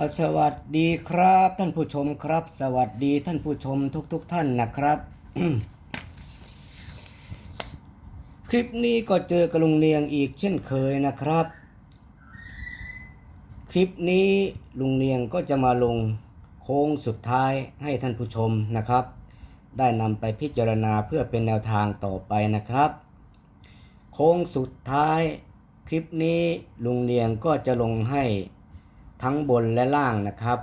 สวัสดีครับ ท่านผู้ชมครับ สวัสดีท่านผู้ชมทุกๆทท่านนะครับ คลิปนี้ก็เจอกับลุงเนียงอีกเช่นเคยนะครับ คลิปนี้ลุงเนียงก็จะมาลงโค้งสุดท้ายให้ท่านผู้ชมนะครับ ได้นำไปพิจารณาเพื่อเป็นแนวทางต่อไปนะครับ โค้งสุดท้าย คลิปนี้ลุงเนียงก็จะลงให้ ทั้งบนและล่างนะครับ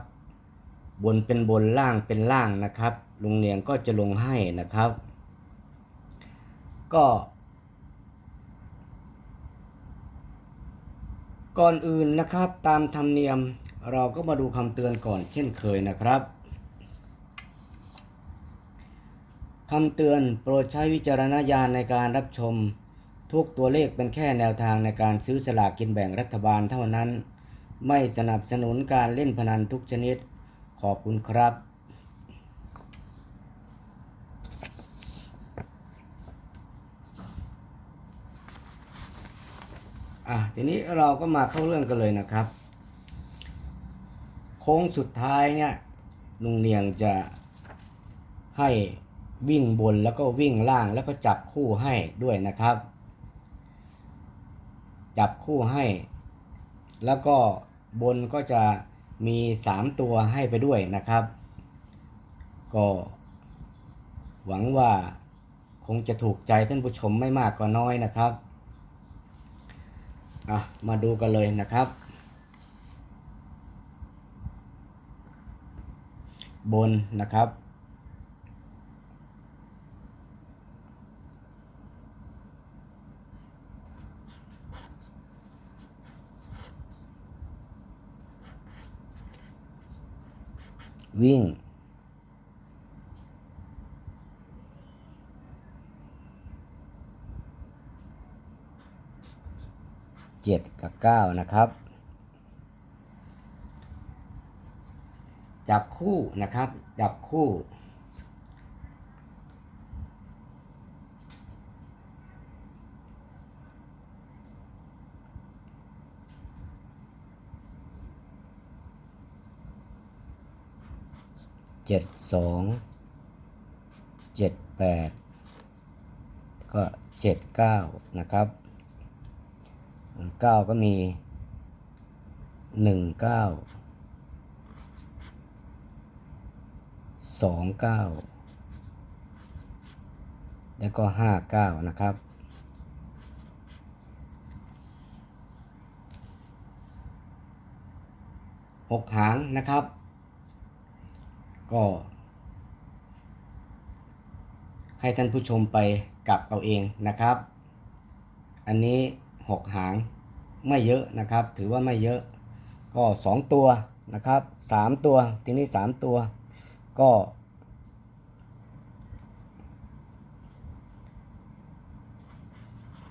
บนเป็นบนล่างเป็นล่างนะครับลุงเนียงก็จะลงให้นะครับ ก็ ก่อนอื่นนะครับตามธรรมเนียมเราก็มาดูคำเตือนก่อนเช่นเคยนะครับคำเตือนโปรดใช้วิจารณญาณในการรับชม ทุกตัวเลขเป็นแค่แนวทางในการซื้อสลากกินแบ่งรัฐบาลเท่านั้น ไม่สนับสนุนการเล่นพนันทุกชนิด ขอบคุณครับอะทีนี้เราก็มาเข้าเรื่องกันเลยนะครับ โค้งสุดท้ายเนี่ยลุงเนียงจะให้วิ่งบนแล้วก็วิ่งล่างแล้วก็จับคู่ให้ด้วยนะครับ จับคู่ให้ แล้วก็ บนก็จะมี 3 ตัวให้ไปด้วยนะครับ ก็หวังว่าคงจะถูกใจท่านผู้ชมไม่มากก็น้อยนะครับอะมาดูกันเลยนะครับ บนนะครับ วิ่ง เจ็ดกับเก้านะครับ จับคู่นะครับ จับคู่ เจ็ดสองเจ็ดแปดก็เจ็ดเก้านะครับเก้าก็มีหนึ่งเก้าสองเก้าแล้วก็ห้าเก้านะครับหกหางนะครับ ก็ ให้ท่านผู้ชมไปกลับเอาเองนะครับ อันนี้หกหางไม่เยอะนะครับ ถือว่าไม่เยอะก็สองตัวนะครับสามตัวทีนี้สามตัวก็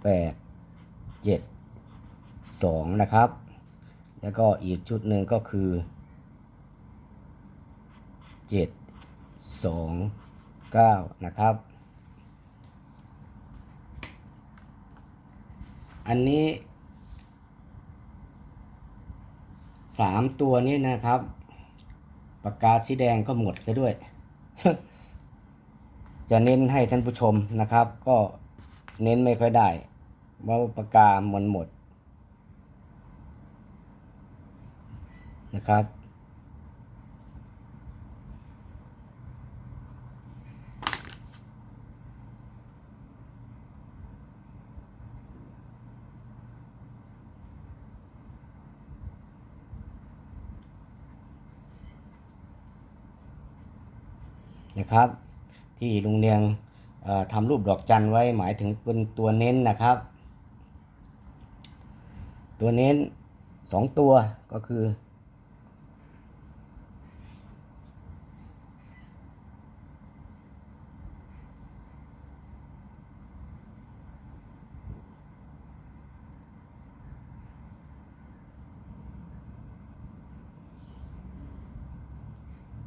แปดเจ็ดสองนะครับ แล้วก็อีกชุดหนึ่งก็คือ เจ็ดสองเก้านะครับ อันนี้สามตัวนี้นะครับ ปากกาสีแดงก็หมดซะด้วย จะเน้นให้ท่านผู้ชมนะครับ ก็เน้นไม่ค่อยได้ว่าปากกามันหมดนะครับ นะครับ ที่ลุงเนียงทำรูปดอกจันไว้หมายถึงเป็นตัวเน้นนะครับ ตัวเน้นสองตัวก็คือ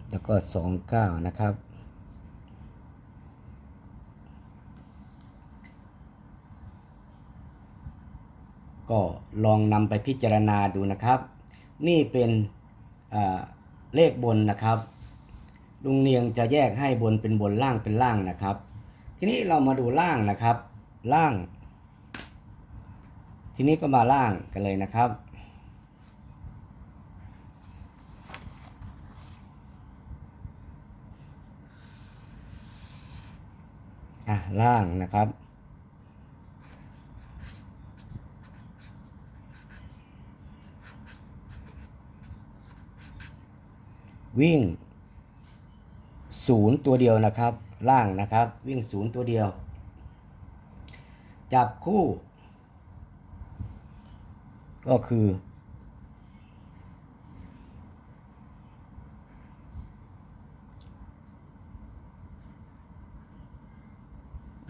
แล้วก็สองเก้านะครับ ก็ลองนำไปพิจารณาดูนะครับ นี่เป็นเลขบนนะครับลุงเนียงจะแยกให้บนเป็นบนล่างเป็นล่างนะครับ ทีนี้เรามาดูล่างนะครับ ล่าง ทีนี้ก็มาล่างกันเลยนะครับ อะล่างนะครับ วิ่งศูนย์ตัวเดียวนะครับ ล่างนะครับ วิ่งศูนย์ตัวเดียว จับคู่ ก็คือ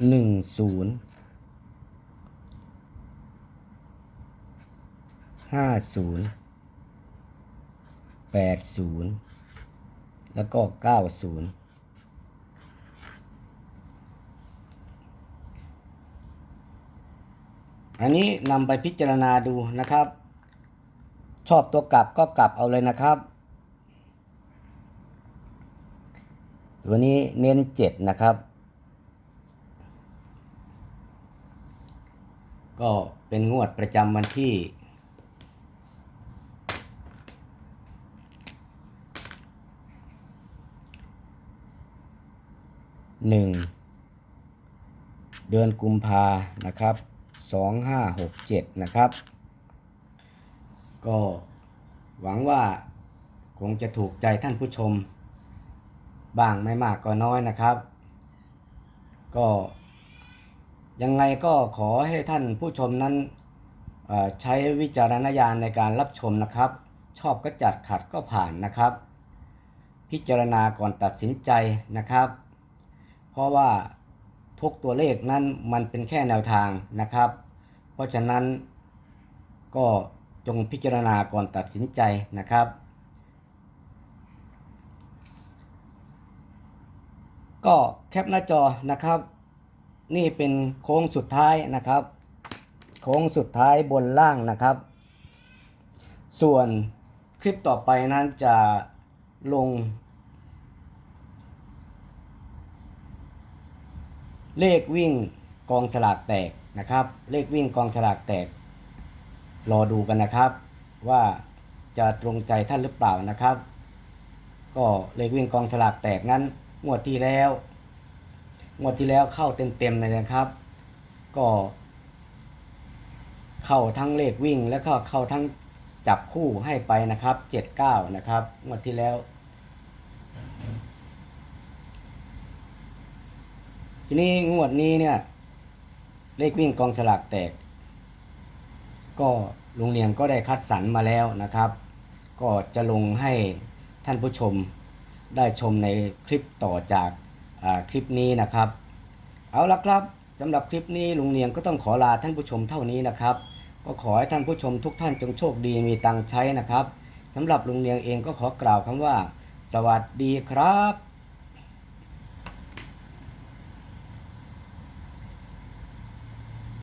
หนึ่งศูนย์ห้าศูนย์แปดศูนย์ แล้วก็เก้าศูนย์อันนี้นำไปพิจารณาดูนะครับ ชอบตัวกลับก็กลับเอาเลยนะครับ ตัวนี้เน้นเจ็ดนะครับ ก็เป็นงวดประจำวันที่ หนึ่งเดือนกุมภานะครับสองห้าหกเจ็ดนะครับ ก็หวังว่าคงจะถูกใจท่านผู้ชม บ้างไม่มากก็น้อยนะครับ ก็ยังไงก็ขอให้ท่านผู้ชมนั้นใช้วิจารณญาณในการรับชมนะครับ ชอบก็จัดขัดก็ผ่านนะครับ พิจารณาก่อนตัดสินใจนะครับ เพราะว่าทุกตัวเลขนั้นมันเป็นแค่แนวทางนะครับ เพราะฉะนั้นก็จงพิจารณาก่อนตัดสินใจนะครับ ก็แคปหน้าจอนะครับ นี่เป็นโค้งสุดท้ายนะครับ โค้งสุดท้ายบนล่างนะครับ ส่วนคลิปต่อไปนั้นจะลง เลขวิ่งกองสลากแตกนะครับ เลขวิ่งกองสลากแตก รอดูกันนะครับ ว่าจะตรงใจท่านหรือเปล่านะครับ ก็เลขวิ่งกองสลากแตกนั้น งวดที่แล้ว งวดที่แล้วเข้าเต็มๆเลยนะครับ ก็ เข้าทั้งเลขวิ่งแล้วก็เข้าทั้งจับคู่ให้ไปนะครับ 79 นะครับ งวดที่แล้ว ทีนี้งวดนี้เนี่ย เลขวิ่งกองสลากแตก ก็ลุงเนียงก็ได้คัดสรรมาแล้วนะครับ ก็จะลงให้ท่านผู้ชมได้ชมในคลิปต่อจากคลิปนี้นะครับ เอาละครับสำหรับคลิปนี้ลุงเนียงก็ต้องขอลาท่านผู้ชมเท่านี้นะครับ ก็ขอให้ท่านผู้ชมทุกท่านจงโชคดีมีตังค์ใช้นะครับสำหรับลุงเนียงเองก็ขอกล่าวคำว่า สวัสดีครับ